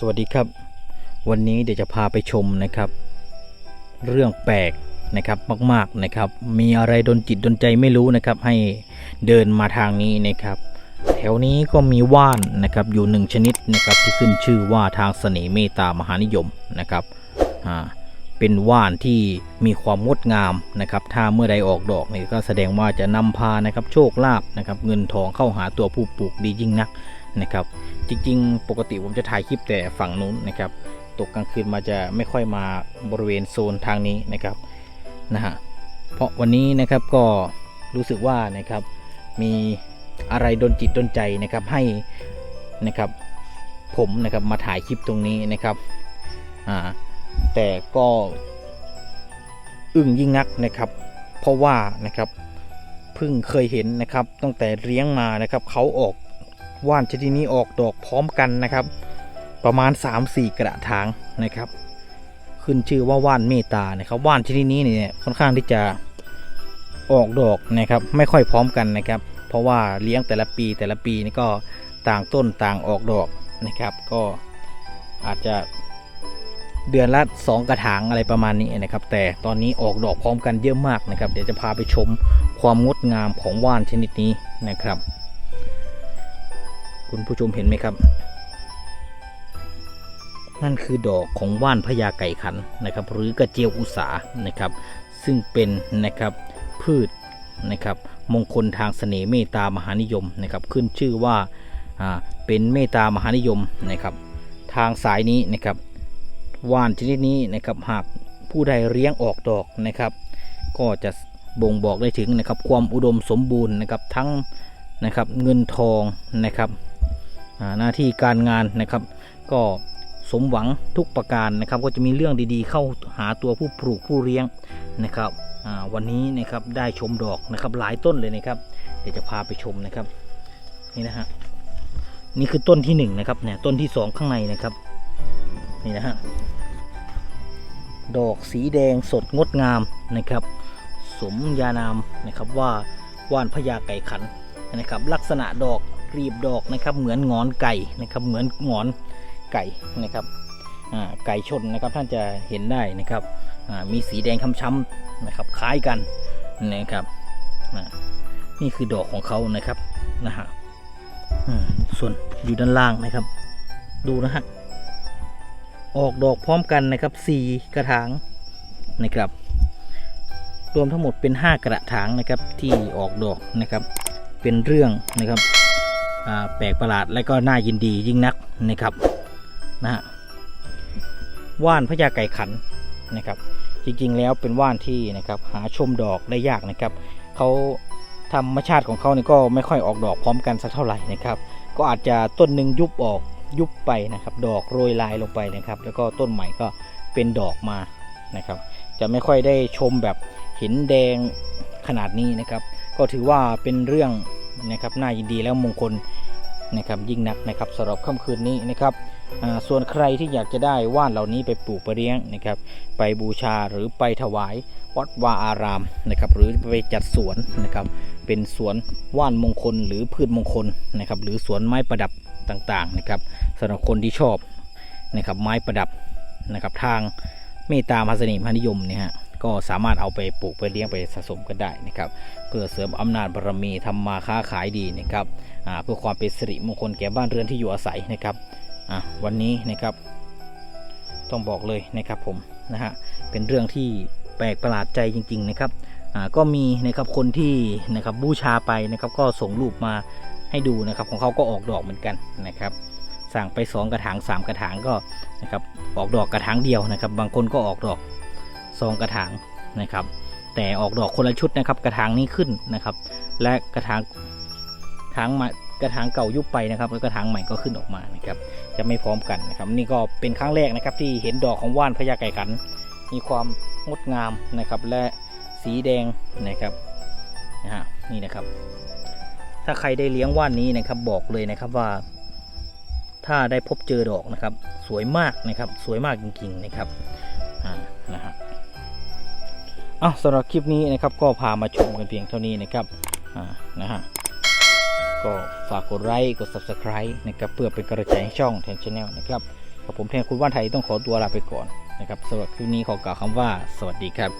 สวัสดีครับ วันนี้เดี๋ยวจะพาไปชมนะครับ เรื่องแปลกนะครับมากๆนะครับ มีอะไรดนจิตดนใจไม่รู้นะครับ ให้เดินมาทางนี้นะครับ แถวนี้ก็มีว่านนะครับอยู่หนึ่งชนิดนะครับที่ขึ้นชื่อว่าทางเสน่ห์เมตตามหานิยมนะครับอ่าเป็นว่านที่มีความงดงามนะครับ ถ้าเมื่อใดออกดอกนี่ก็แสดงว่าจะนำพานะครับโชคลาภนะครับ เงินทองเข้าหาตัวผู้ปลูกดียิ่งนัก นะครับ จริงๆ ปกติผมจะถ่ายคลิปแต่ฝั่งนู้นนะครับ ตกกลางคืนมาจะไม่ค่อยมาบริเวณโซนทางนี้นะครับนะฮะเพราะวันนี้นะครับก็รู้สึกว่านะครับมีอะไรดนจิตดนใจนะครับให้นะครับผมนะครับมาถ่ายคลิปตรงนี้นะครับอ่าแต่ก็อึ้งยิ่งนักนะครับ เพราะว่านะครับเพิ่งเคยเห็นนะครับตั้งแต่เลี้ยงมานะครับเขาออก ว่านชนิดนี้ออกดอกพร้อมกันนะครับ ประมาณ 3-4 กระถางนะครับ ขึ้นชื่อว่าว่านเมตานะครับว่านชนิดนี้เนี่ยค่อนข้างที่จะออกดอกนะครับ ไม่ค่อยพร้อมกันนะครับ เพราะว่าเลี้ยงแต่ละปีแต่ละปีนี่ก็ต่างต้นต่างออกดอกนะครับ ก็อาจจะเดือนละ2 กระถางอะไรประมาณนี้นะครับ แต่ตอนนี้ออกดอกพร้อมกันเยอะมากนะครับ เดี๋ยวจะพาไปชมความงดงามของว่านชนิดนี้นะครับ คุณผู้ชมเห็นไหมครับ นั่นคือดอกของว่านพญาไก่ขันนะครับ หรือกระเจียวอุสานะครับ ซึ่งเป็นนะครับพืชนะครับ มงคลทางเสน่ห์เมตตามหานิยมนะครับ ขึ้นชื่อว่าอ่าเป็นเมตตามหานิยมนะครับ ทางสายนี้นะครับว่านชนิดนี้นะครับหากผู้ใดเลี้ยงออกดอกนะครับ ก็จะบ่งบอกได้ถึงนะครับความอุดมสมบูรณ์นะครับทั้งนะครับเงินทองนะครับ หน้าที่การงานนะครับ ก็สมหวังทุกประการนะครับ ก็จะมีเรื่องดีๆ เข้าหาตัวผู้ปลูกผู้เลี้ยงนะครับวันนี้นะครับได้ชมดอกนะครับหลายต้นเลยนะครับ เดี๋ยวจะพาไปชมนะครับนี่นะฮะนี่คือต้นที่หนึ่งนะครับเนี่ยต้นที่สองข้างในนะครับนี่นะฮะดอกสีแดงสดงดงามนะครับ สมยานามนะครับว่าว่านพญาไก่ขันนะครับ ลักษณะดอก กรีบดอกนะครับ เหมือนงอนไก่นะครับ เหมือนงอนไก่นะครับไก่ชนนะครับท่านจะเห็นได้นะครับมีสีแดงช้ำๆนะครับ คล้ายกันนะครับนี่คือดอกของเขานะครับนะฮะส่วนอยู่ด้านล่างนะครับ ดูนะฮะออกดอกพร้อมกันนะครับสี่กระถางนะครับ รวมทั้งหมดเป็น 5 กระถางนะครับที่ออกดอกนะครับ เป็นเรื่องนะครับ แปลกประหลาดและก็น่ายินดียิ่งนักนะครับนะฮะว่านพญาไก่ขันนะครับ จริงๆแล้วเป็นว่านที่นะครับหาชมดอกได้ยากนะครับเขาธรรมชาติของเขาเนี่ยก็ไม่ค่อยออกดอกพร้อมกันสักเท่าไหร่นะครับ ก็อาจจะต้นหนึ่งยุบออกยุบไปนะครับ ดอกโรยลายลงไปนะครับ แล้วก็ต้นใหม่ก็เป็นดอกมานะครับ จะไม่ค่อยได้ชมแบบห็นแดงขนาดนี้นะครับ ก็ถือว่าเป็นเรื่องนะครับน่ายินดีแล้วมงคล นะครับยิ่งนักนะครับสำหรับค่ำคืนนี้นะครับส่วนใครที่อยากจะได้ว่านเหล่านี้ไปปลูกไปเลี้ยงนะครับ ไปบูชาหรือไปถวายวัดวาอารามนะครับ หรือไปจัดสวนนะครับ เป็นสวนว่านมงคลหรือพืชมงคลนะครับ หรือสวนไม้ประดับต่างๆนะครับสำหรับคนที่ชอบนะครับไม้ประดับนะครับทางเมตตามหาเสน่ห์มหานิยมเนี่ยฮะ ก็สามารถเอาไปปลูกไปเลี้ยงไปสะสมกันได้นะครับเพื่อเสริมอำนาจบารมีทำมาค้าขายดีนะครับเพื่อความเป็นสิริมงคลแก่บ้านเรือนที่อยู่อาศัยนะครับวันนี้นะครับ ต้องบอกเลยนะครับผมนะฮะเป็นเรื่องที่แปลกประหลาดใจจริง ๆนะครับก็มีนะครับคนที่นะครับบูชาไปนะครับก็ส่งรูปมาให้ดูนะครับของเขาก็ออกดอกเหมือนกันนะครับสั่งไป 2 กระถาง 3 กระถางก็นะครับออกดอกกระถางเดียวนะครับ บางคนก็ออกดอก สองกระถางนะครับ แต่ออกดอกคนละชุดนะครับ กระถางนี้ขึ้นนะครับ และกระถางถางม่กระถางเก่ายุบไปนะครับแล้วกระถางใหม่ก็ขึ้นออกมานะครับ จะไม่พร้อมกันนะครับ นี่ก็เป็นครั้งแรกนะครับ ที่เห็นดอกของว่านพญาไก่ขัน มีความงดงามนะครับ และสีแดงนะครับนะฮะนี่นะครับ ถ้าใครได้เลี้ยงว่านนี้นะครับบอกเลยนะครับว่า ถ้าได้พบเจอดอกนะครับ สวยมากนะครับ สวยมากจริงๆนะครับ อ้าสำหรับคลิปนี้นะครับก็พามาชมกันเพียงเท่านี้นะครับอ่านะฮะก็ฝากกดไลค์กด subscribe นะครับเพื่อเป็นกระจายให้ช่องแทนชาแนลนะครับกับผมแทนคุณว่านไทยต้องขอตัวลาไปก่อนนะครับสำหรับคลิปนี้ขอกล่าวคำว่า สวัสดีครับ